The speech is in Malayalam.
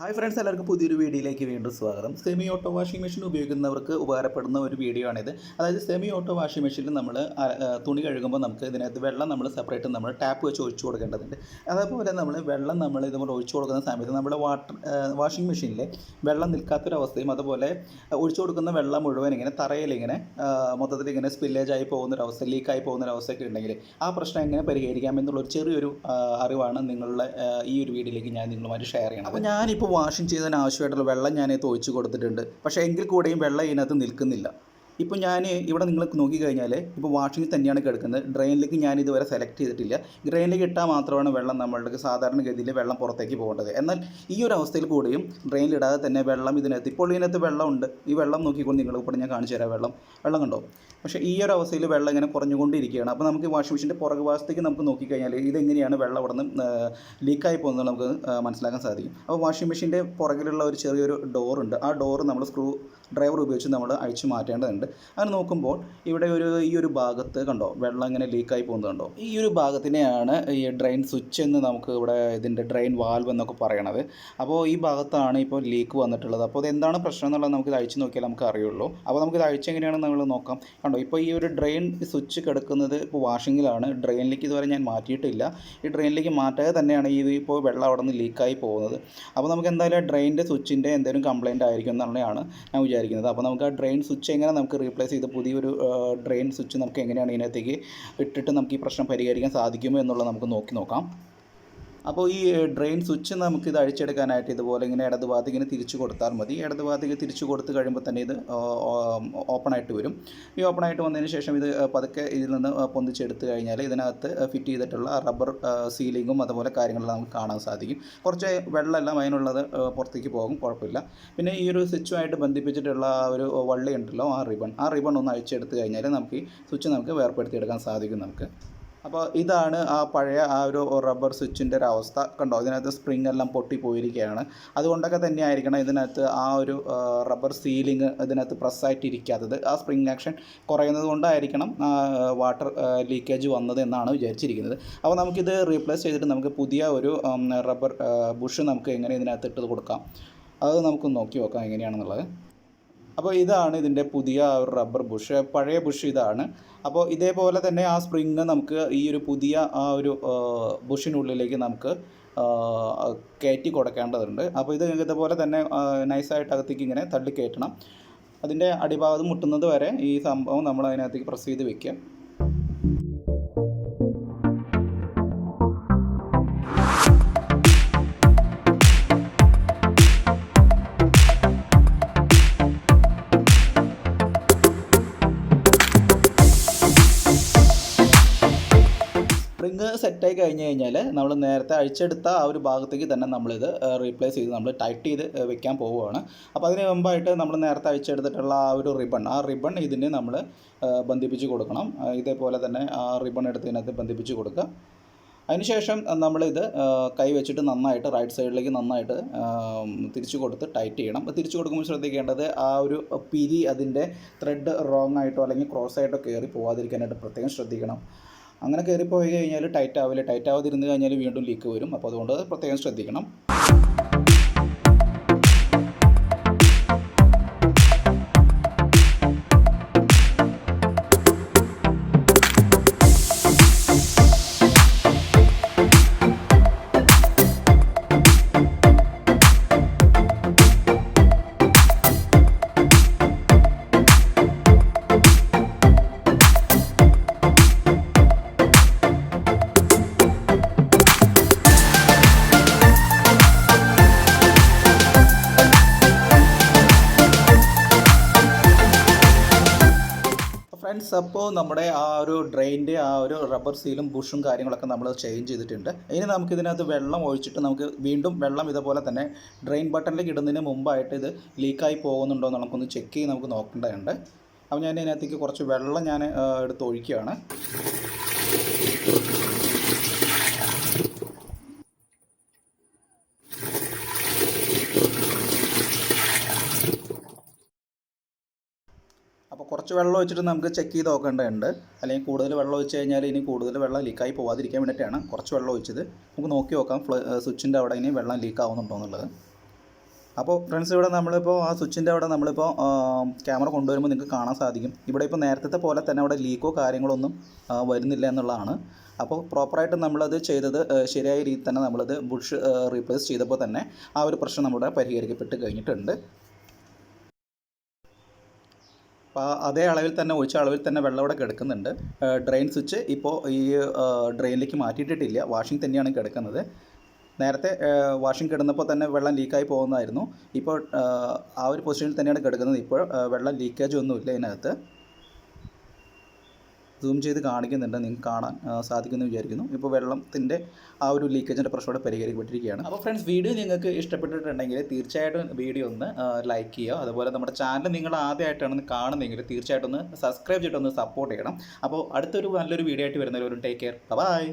ഹായ് ഫ്രണ്ട്സ് എല്ലാവർക്കും പുതിയൊരു വീഡിയോയിലേക്ക് വീണ്ടും സ്വാഗതം. സെമി ഓട്ടോ വാഷിംഗ് മെഷീൻ ഉപയോഗിക്കുന്നവർക്ക് ഉപകാരപ്പെടുന്ന ഒരു വീഡിയോ ആണിത്. അതായത് സെമി ഓട്ടോ വാഷിംഗ് മെഷീനിൽ നമ്മൾ തുണി കഴുകുമ്പോൾ നമുക്ക് ഇതിനകത്ത് വെള്ളം നമ്മൾ സെപ്പറേറ്റ് നമ്മൾ ടാപ്പ് വെച്ച് ഒഴിച്ചു കൊടുക്കേണ്ടതുണ്ട്. അതേപോലെ നമ്മൾ വെള്ളം നമ്മൾ ഇതുപോലെ ഒഴിച്ചു കൊടുക്കുന്ന സമയത്ത് നമ്മുടെ വാട്ടർ വാഷിംഗ് മെഷീനിൽ വെള്ളം നിൽക്കാത്തൊരവസ്ഥയും അതുപോലെ ഒഴിച്ചു കൊടുക്കുന്ന വെള്ളം മുഴുവൻ ഇങ്ങനെ തറയിൽ ഇങ്ങനെ മൊത്തത്തിൽ ഇങ്ങനെ സ്പില്ലേജ് ആയി പോകുന്നൊരവസ്ഥ ലീക്കായി പോകുന്നൊരവസ്ഥയൊക്കെ ഉണ്ടെങ്കിൽ ആ പ്രശ്നം എങ്ങനെ പരിഹരിക്കാം എന്നുള്ളൊരു ചെറിയൊരു അറിവാണ് നിങ്ങളുടെ ഈ ഒരു വീഡിയോയിലേക്ക് ഞാൻ നിങ്ങളുമായിട്ട് ഷെയർ ചെയ്യണം അപ്പോൾ ഞാനിപ്പോൾ വാഷിംഗ് ചെയ്യുന്നതിന് ആവശ്യമായിട്ടുള്ള വെള്ളം ഞാൻ ഒഴിച്ച് കൊടുത്തിട്ടുണ്ട്. പക്ഷേ എങ്കിൽ കൂടെയും വെള്ളം ഇതിനകത്ത് നിൽക്കുന്നില്ല. ഇപ്പോൾ ഞാൻ ഇവിടെ നിങ്ങൾ നോക്കിക്കഴിഞ്ഞാൽ ഇപ്പോൾ വാഷിംഗ് തന്നെയാണ് കിടക്കുന്നത്. ഡ്രെയിനിലേക്ക് ഞാൻ ഇതുവരെ സെലക്ട് ചെയ്തിട്ടില്ല. ഡ്രെയിനിലേക്ക് ഇട്ടാൽ മാത്രമാണ് വെള്ളം നമ്മളുടെ സാധാരണഗതിയിൽ വെള്ളം പുറത്തേക്ക് പോകേണ്ടത്. എന്നാൽ ഈ ഒരു അവസ്ഥയിൽ കൂടിയും ഡ്രെയിനിലിടാതെ തന്നെ വെള്ളം ഇതിനകത്ത് ഇപ്പോൾ ഇതിനകത്ത് വെള്ളമുണ്ട്. ഈ വെള്ളം നോക്കിക്കൊണ്ട് നിങ്ങൾ ഇപ്പോൾ ഞാൻ കാണിച്ചു തരാം വെള്ളം. വെള്ളം കണ്ടോ? പക്ഷേ ഈ ഒരു അവസ്ഥയിൽ വെള്ളം ഇങ്ങനെ കുറഞ്ഞുകൊണ്ടിരിക്കുകയാണ്. അപ്പോൾ നമുക്ക് വാഷിംഗ് മെഷീന്റെ പുറകു ഭാഗത്തേക്ക് നമുക്ക് നോക്കിക്കഴിഞ്ഞാൽ ഇതെങ്ങനെയാണ് വെള്ളം അവിടെ നിന്ന് ലീക്കായി പോകുന്നത് നമുക്ക് മനസ്സിലാക്കാൻ സാധിക്കും. അപ്പോൾ വാഷിംഗ് മെഷീന്റെ പുറകിലുള്ള ഒരു ചെറിയൊരു ഡോറുണ്ട് ആ ഡോറ് നമ്മൾ സ്ക്രൂ ഡ്രൈവർ ഉപയോഗിച്ച് നമ്മൾ അഴിച്ചു മാറ്റേണ്ടതുണ്ട്. അങ്ങനെ നോക്കുമ്പോൾ ഇവിടെ ഒരു ഈ ഒരു ഭാഗത്ത് കണ്ടോ വെള്ളം ഇങ്ങനെ ലീക്കായി പോകുന്നത് കണ്ടോ? ഈ ഒരു ഭാഗത്തിനെയാണ് ഈ ഡ്രെയിൻ സ്വിച്ച് എന്ന് നമുക്ക് ഇവിടെ ഇതിന്റെ ഡ്രെയിൻ വാൽവ് എന്നൊക്കെ പറയണത്. അപ്പോൾ ഈ ഭാഗത്താണ് ഇപ്പോൾ ലീക്ക് വന്നിട്ടുള്ളത്. അപ്പോൾ എന്താണ് പ്രശ്നം എന്നുള്ളത് നമുക്ക് ഇത് അഴിച്ച് നോക്കിയാൽ നമുക്ക് അറിയുള്ളൂ. അപ്പോൾ നമുക്ക് ഇത് അഴിച്ച് എങ്ങനെയാണെന്ന് നമ്മൾ നോക്കാം. കണ്ടോ ഇപ്പോൾ ഈ ഒരു ഡ്രെയിൻ സ്വിച്ച് കിടക്കുന്നത് ഇപ്പോൾ വാഷിങ്ങിലാണ് ഡ്രെയിനിലേക്ക് ഇതുവരെ ഞാൻ മാറ്റിയിട്ടില്ല. ഈ ഡ്രെയിനിലേക്ക് മാറ്റാതെ തന്നെയാണ് ഈ ഇപ്പോൾ വെള്ളം അവിടെ നിന്ന് ലീക്കായി പോകുന്നത്. അപ്പോൾ നമുക്ക് എന്തായാലും ഡ്രെയിനിന്റെ സ്വിച്ചിന്റെ എന്തെങ്കിലും കംപ്ലയിന്റ് ആയിരിക്കും എന്നുള്ളതാണ് ഞാൻ വിചാരിക്കുന്നത്. അപ്പോൾ നമുക്ക് ആ ഡ്രെയിൻ സ്വിച്ച് എങ്ങനെ നമുക്ക് റീപ്ലേസ് ചെയ്ത് പുതിയൊരു ഡ്രെയിൻ സ്വിച്ച് നമുക്ക് എങ്ങനെയാണ് ഇതിനകത്തേക്ക് ഇട്ടിട്ട് നമുക്ക് ഈ പ്രശ്നം പരിഹരിക്കാൻ സാധിക്കുമോ എന്നുള്ളത് നമുക്ക് നോക്കി നോക്കാം. അപ്പോൾ ഈ ഡ്രെയിൻ സ്വിച്ച് നമുക്ക് ഇത് അഴിച്ചെടുക്കാനായിട്ട് ഇതുപോലെ ഇങ്ങനെ ഇടത് തിരിച്ചു കൊടുത്താൽ മതി. ഇടത് തിരിച്ചു കൊടുത്ത് കഴിയുമ്പോൾ തന്നെ ഇത് ഓപ്പൺ ആയിട്ട് വരും. ഈ ഓപ്പൺ ആയിട്ട് വന്നതിന് ശേഷം ഇത് പതുക്കെ ഇതിൽ നിന്ന് പൊന്തിച്ചെടുത്ത് കഴിഞ്ഞാൽ ഇതിനകത്ത് ഫിറ്റ് ചെയ്തിട്ടുള്ള റബ്ബർ സീലിങ്ങും അതുപോലെ കാര്യങ്ങളെല്ലാം നമുക്ക് കാണാൻ സാധിക്കും. കുറച്ച് വെള്ളമെല്ലാം അതിനുള്ളത് പുറത്തേക്ക് പോകും. കുഴപ്പമില്ല. പിന്നെ ഈ ഒരു സ്വിച്ചുമായിട്ട് ബന്ധിപ്പിച്ചിട്ടുള്ള ഒരു വള്ളി ഉണ്ടല്ലോ ആ റിബൺ. ആ റിബൺ ഒന്ന് അഴിച്ചെടുത്ത് കഴിഞ്ഞാൽ നമുക്ക് ഈ സ്വിച്ച് നമുക്ക് വേർപ്പെടുത്തിയെടുക്കാൻ സാധിക്കും നമുക്ക്. അപ്പോൾ ഇതാണ് ആ പഴയ ആ ഒരു റബ്ബർ സ്വിച്ചിന്റെ ഒരു അവസ്ഥ. കണ്ടോ? ഇതിനകത്ത് സ്പ്രിംഗ് എല്ലാം പൊട്ടി പോയിരിക്കുകയാണ്. അതുകൊണ്ടൊക്കെ തന്നെ ആയിരിക്കണം ഇതിനകത്ത് ആ ഒരു റബ്ബർ സീലിംഗ് ഇതിനകത്ത് പ്രസ്സായിട്ടിരിക്കാത്തത് ആ സ്പ്രിംഗ് ആക്ഷൻ കുറയുന്നത് കൊണ്ടായിരിക്കണം വാട്ടർ ലീക്കേജ് വന്നത് എന്നാണ് വിചാരിച്ചിരിക്കുന്നത്. അപ്പോൾ നമുക്കിത് റീപ്ലേസ് ചെയ്തിട്ട് നമുക്ക് പുതിയ ഒരു റബ്ബർ ബുഷ് നമുക്ക് എങ്ങനെ ഇതിനകത്ത് ഇട്ട് കൊടുക്കാം? അത് നമുക്ക് നോക്കി നോക്കാം എങ്ങനെയാണെന്നുള്ളത്. അപ്പോൾ ഇതാണ് ഇതിന്റെ പുതിയ ഒരു റബ്ബർ ബുഷ് പഴയ ബുഷ് ഇതാണ്. അപ്പോൾ ഇതേപോലെ തന്നെ ആ സ്പ്രിങ് നമുക്ക് ഈ ഒരു പുതിയ ആ ഒരു ബുഷിനുള്ളിലേക്ക് നമുക്ക് കയറ്റി കൊടുക്കേണ്ടതുണ്ട്. അപ്പോൾ ഇത് ഇതുപോലെ തന്നെ നൈസായിട്ട് അകത്തേക്ക് ഇങ്ങനെ തള്ളി കയറ്റണം. അതിന്റെ അടിഭാഗത്ത് മുട്ടുന്നത് വരെ ഈ സംഭവം നമ്മൾ അതിനകത്തേക്ക് പ്രസ് ചെയ്ത് വെക്കുക. സെറ്റായി കഴിഞ്ഞ് കഴിഞ്ഞാൽ നമ്മൾ നേരത്തെ അഴിച്ചെടുത്ത ആ ഒരു ഭാഗത്തേക്ക് തന്നെ നമ്മളിത് റീപ്ലേസ് ചെയ്ത് നമ്മൾ ടൈറ്റ് ചെയ്ത് വെക്കാൻ പോവുകയാണ്. അപ്പോൾ അതിന് മുമ്പായിട്ട് നമ്മൾ നേരത്തെ അഴിച്ചെടുത്തിട്ടുള്ള ആ ഒരു റിബൺ ആ റിബൺ ഇതിന് നമ്മൾ ബന്ധിപ്പിച്ച് കൊടുക്കണം. ഇതേപോലെ തന്നെ ആ റിബൺ എടുത്ത് ഇതിനകത്ത് ബന്ധിപ്പിച്ച് കൊടുക്കുക. അതിനുശേഷം നമ്മളിത് കൈ വെച്ചിട്ട് നന്നായിട്ട് റൈറ്റ് സൈഡിലേക്ക് നന്നായിട്ട് തിരിച്ചു കൊടുത്ത് ടൈറ്റ് ചെയ്യണം. തിരിച്ചു കൊടുക്കുമ്പോൾ ശ്രദ്ധിക്കേണ്ടത് ആ ഒരു പിരി അതിന്റെ ത്രെഡ് റോങ് ആയിട്ടോ അല്ലെങ്കിൽ ക്രോസ് ആയിട്ടോ കയറി പോവാതിരിക്കാനായിട്ട് പ്രത്യേകം ശ്രദ്ധിക്കണം. അങ്ങനെ കയറി പോയി കഴിഞ്ഞാൽ ടൈറ്റ് ആവില്ല. ടൈറ്റ് ആവാതിരുന്ന് കഴിഞ്ഞാൽ വീണ്ടും ലീക്ക് വരും. അപ്പോൾ അതുകൊണ്ട് അത് പ്രത്യേകം ശ്രദ്ധിക്കണം. ഫ്രണ്ട്സ് അപ്പോൾ നമ്മുടെ ആ ഒരു ഡ്രെയിന്റെ ആ ഒരു റബ്ബർ സീലും ബുഷും കാര്യങ്ങളൊക്കെ നമ്മൾ ചേഞ്ച് ചെയ്തിട്ടുണ്ട്. ഇനി നമുക്ക് ഇതിനകത്ത് വെള്ളം ഒഴിച്ചിട്ട് നമുക്ക് വീണ്ടും വെള്ളം ഇതുപോലെ തന്നെ ഡ്രെയിൻ ബട്ടണിലേക്ക് ഇടുന്നതിന് മുമ്പായിട്ട് ഇത് ലീക്കായി പോകുന്നുണ്ടോ എന്ന് നമുക്കൊന്ന് ചെക്ക് ചെയ്ത് നമുക്ക് നോക്കേണ്ടതുണ്ട്. അപ്പോൾ ഞാൻ ഇതിനകത്തേക്ക് കുറച്ച് വെള്ളം ഞാൻ എടുത്ത് ഒഴിക്കുകയാണ് അപ്പോൾ കുറച്ച് വെള്ളം ഒഴിച്ചിട്ട് നമുക്ക് ചെക്ക് ചെയ്ത് നോക്കേണ്ടതുണ്ട്. അല്ലെങ്കിൽ കൂടുതൽ വെള്ളം ഒഴിച്ച് കഴിഞ്ഞാൽ ഇനി കൂടുതൽ വെള്ളം ലീക്കായി പോവാതിരിക്കാൻ വേണ്ടിയിട്ടാണ് കുറച്ച് വെള്ളം ഒഴിച്ചത്. നമുക്ക് നോക്കി നോക്കാം സ്വിച്ചിന്റെ അവിടെ ഇനി വെള്ളം ലീക്ക് ആവുന്നുണ്ടോ എന്നുള്ളത്. അപ്പോൾ ഫ്രണ്ട്സ് ഇവിടെ നമ്മളിപ്പോൾ ആ സ്വിച്ചിന്റെ അവിടെ നമ്മളിപ്പോൾ ക്യാമറ കൊണ്ടുവരുമ്പോൾ നിങ്ങൾക്ക് കാണാൻ സാധിക്കും. ഇവിടെ ഇപ്പോൾ നേരത്തെ പോലെ തന്നെ അവിടെ ലീക്കോ കാര്യങ്ങളൊന്നും വരുന്നില്ല എന്നുള്ളതാണ്. അപ്പോൾ പ്രോപ്പറായിട്ട് നമ്മളത് ചെയ്തത് ശരിയായ രീതിയിൽ തന്നെ നമ്മളത് ബുഷ് റീപ്ലേസ് ചെയ്തപ്പോൾ തന്നെ ആ ഒരു പ്രശ്നം നമ്മുടെ പരിഹരിക്കപ്പെട്ട് കഴിഞ്ഞിട്ടുണ്ട്. അപ്പോൾ അതേ അളവിൽ തന്നെ ഒഴിച്ച അളവിൽ തന്നെ വെള്ളം ഇവിടെ കിടക്കുന്നുണ്ട്. ഡ്രെയിൻ സ്വിച്ച് ഇപ്പോൾ ഈ ഡ്രെയിനിലേക്ക് മാറ്റിയിട്ടിട്ടില്ല. വാഷിംഗ് തന്നെയാണ് കിടക്കുന്നത്. നേരത്തെ വാഷിംഗ് കിടന്നപ്പോൾ തന്നെ വെള്ളം ലീക്കായി പോകുന്നതായിരുന്നു. ഇപ്പോൾ ആ ഒരു പൊസിഷനിൽ തന്നെയാണ് കിടക്കുന്നത്. ഇപ്പോൾ വെള്ളം ലീക്കേജ് ഒന്നുമില്ല ഇതിനകത്ത്. സൂം ചെയ്ത് കാണിക്കുന്നുണ്ട്. നിങ്ങൾക്ക് കാണാൻ സാധിക്കുമെന്ന് വിചാരിക്കുന്നു. ഇപ്പോൾ വെള്ളത്തിന്റെ ആ ഒരു ലീക്കേജിന്റെ പ്രശ്നം ഇവിടെ പരിഹരിക്കപ്പെട്ടിരിക്കുകയാണ്. അപ്പോൾ ഫ്രണ്ട്സ് വീഡിയോ നിങ്ങൾക്ക് ഇഷ്ടപ്പെട്ടിട്ടുണ്ടെങ്കിൽ തീർച്ചയായിട്ടും വീഡിയോ ഒന്ന് ലൈക്ക് ചെയ്യുക. അതുപോലെ നമ്മുടെ ചാനൽ നിങ്ങൾ ആദ്യമായിട്ടാണ് കാണുന്നതെങ്കിൽ തീർച്ചയായിട്ടും ഒന്ന് സബ്സ്ക്രൈബ് ചെയ്തിട്ടൊന്ന് സപ്പോർട്ട് ചെയ്യണം. അപ്പോൾ അടുത്തൊരു നല്ലൊരു വീഡിയോ ആയിട്ട് വരുന്നവരും ടേക്ക് കെയർ ബൈ